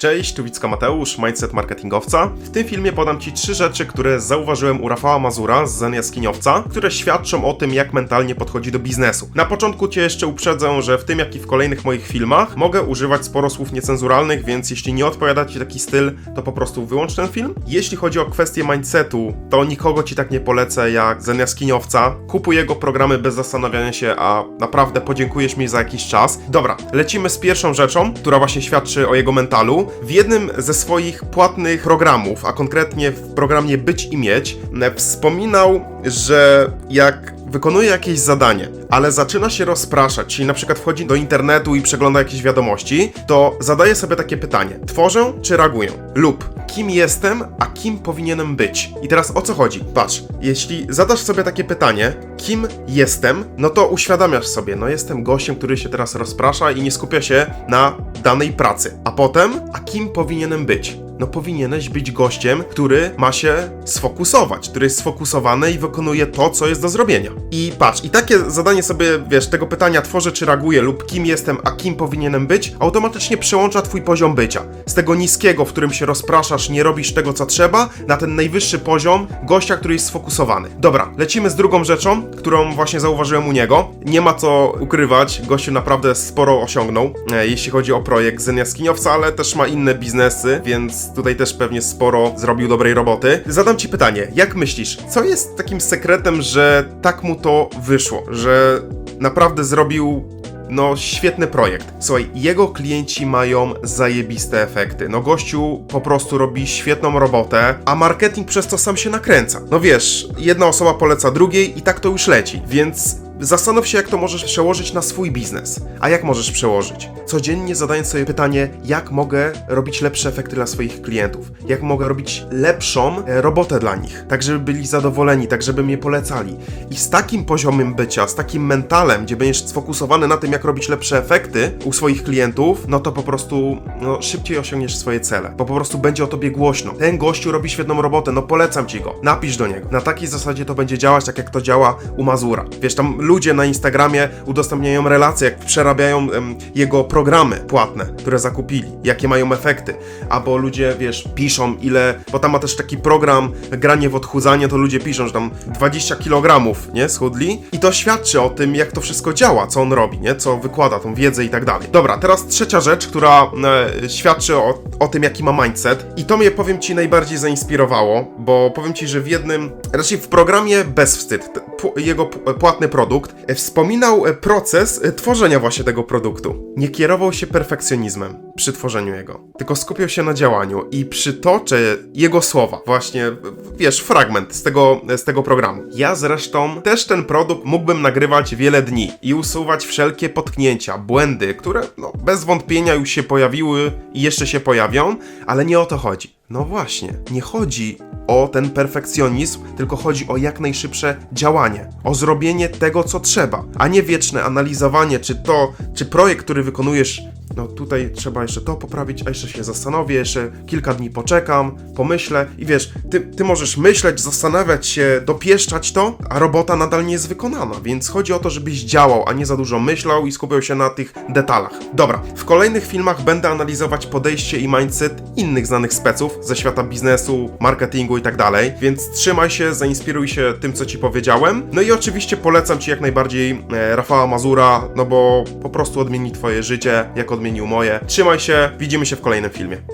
Cześć, tu Wicka Mateusz, mindset marketingowca. W tym filmie podam Ci trzy rzeczy, które zauważyłem u Rafała Mazura z Zen Jaskiniowca, które świadczą o tym, jak mentalnie podchodzi do biznesu. Na początku Cię jeszcze uprzedzę, że w tym jak i w kolejnych moich filmach mogę używać sporo słów niecenzuralnych, więc jeśli nie odpowiada Ci taki styl, to po prostu wyłącz ten film. Jeśli chodzi o kwestię mindsetu, to nikogo Ci tak nie polecę jak Zen Jaskiniowca. Kupuj jego programy bez zastanawiania się, a naprawdę podziękujesz mi za jakiś czas. Dobra, lecimy z pierwszą rzeczą, która właśnie świadczy o jego mentalu. W jednym ze swoich płatnych programów, a konkretnie w programie Być i Mieć, e, wspominał, że jak wykonuje jakieś zadanie, ale zaczyna się rozpraszać, czyli na przykład wchodzi do internetu i przegląda jakieś wiadomości, to zadaje sobie takie pytanie: tworzę czy reaguję? Lub kim jestem, a kim powinienem być? I teraz o co chodzi? Patrz, jeśli zadasz sobie takie pytanie, kim jestem, no to uświadamiasz sobie, no jestem gościem, który się teraz rozprasza i nie skupia się na danej pracy. A potem, a kim powinienem być? No powinieneś być gościem, który ma się sfokusować, który jest sfokusowany i wykonuje to, co jest do zrobienia. I patrz, i takie zadanie sobie, wiesz, tego pytania tworzę czy reaguję lub kim jestem, a kim powinienem być, automatycznie przełącza twój poziom bycia. Z tego niskiego, w którym się rozpraszasz, nie robisz tego, co trzeba, na ten najwyższy poziom gościa, który jest sfokusowany. Dobra, lecimy z drugą rzeczą, którą właśnie zauważyłem u niego. Nie ma co ukrywać, gościu naprawdę sporo osiągnął, e, jeśli chodzi o projekt Zen Jaskiniowca, ale też ma inne biznesy, więc tutaj też pewnie sporo zrobił dobrej roboty. Zadam ci pytanie, jak myślisz, co jest takim sekretem, że tak mu to wyszło, że naprawdę zrobił no, świetny projekt. Słuchaj, jego klienci mają zajebiste efekty. No, gościu po prostu robi świetną robotę, a marketing przez to sam się nakręca. No wiesz, jedna osoba poleca drugiej i tak to już leci, więc Zastanów się, jak to możesz przełożyć na swój biznes. A jak możesz przełożyć? Codziennie zadając sobie pytanie, jak mogę robić lepsze efekty dla swoich klientów? Jak mogę robić lepszą e, robotę dla nich? Tak, żeby byli zadowoleni, tak, żeby mnie polecali. I z takim poziomem bycia, z takim mentalem, gdzie będziesz sfokusowany na tym, jak robić lepsze efekty u swoich klientów, no to po prostu no, szybciej osiągniesz swoje cele. Bo po prostu będzie o tobie głośno. Ten gościu robi świetną robotę, no polecam ci go. Napisz do niego. Na takiej zasadzie to będzie działać, tak jak to działa u Mazura. Wiesz, tam ludzie na Instagramie udostępniają relacje, jak przerabiają jego programy płatne, które zakupili, jakie mają efekty. Albo ludzie, wiesz, piszą ile, bo tam ma też taki program granie w odchudzanie, to ludzie piszą, że tam 20 kg, nie, schudli. I to świadczy o tym, jak to wszystko działa, co on robi, nie, co wykłada, tą wiedzę i tak dalej. Dobra, teraz trzecia rzecz, która e, świadczy o, o tym, jaki ma mindset. I to mnie, powiem Ci, najbardziej zainspirowało, bo powiem Ci, że w jednym, raczej w programie Bezwstyd, jego płatny produkt, e, wspominał e, proces e, tworzenia właśnie tego produktu. Nie kierował się perfekcjonizmem przy tworzeniu jego, tylko skupiał się na działaniu i przytoczę jego słowa, właśnie, wiesz, fragment z tego, z tego programu. Ja zresztą też ten produkt mógłbym nagrywać wiele dni i usuwać wszelkie potknięcia, błędy, które no, bez wątpienia już się pojawiły i jeszcze się pojawią, ale nie o to chodzi. No właśnie, nie chodzi o ten perfekcjonizm, tylko chodzi o jak najszybsze działanie, o zrobienie tego, co trzeba, a nie wieczne analizowanie, czy to, czy projekt, który wykonujesz, no tutaj trzeba jeszcze to poprawić, a jeszcze się zastanowię, jeszcze kilka dni poczekam, pomyślę i wiesz, ty, ty możesz myśleć, zastanawiać się, dopieszczać to, a robota nadal nie jest wykonana, więc chodzi o to, żebyś działał, a nie za dużo myślał i skupiał się na tych detalach. Dobra, w kolejnych filmach będę analizować podejście i mindset innych znanych speców ze świata biznesu, marketingu i tak dalej, więc trzymaj się, zainspiruj się tym, co ci powiedziałem. No i oczywiście polecam ci jak najbardziej e, Rafała Mazura, no bo po prostu odmieni twoje życie, jak odmienił moje. Trzymaj się, widzimy się w kolejnym filmie.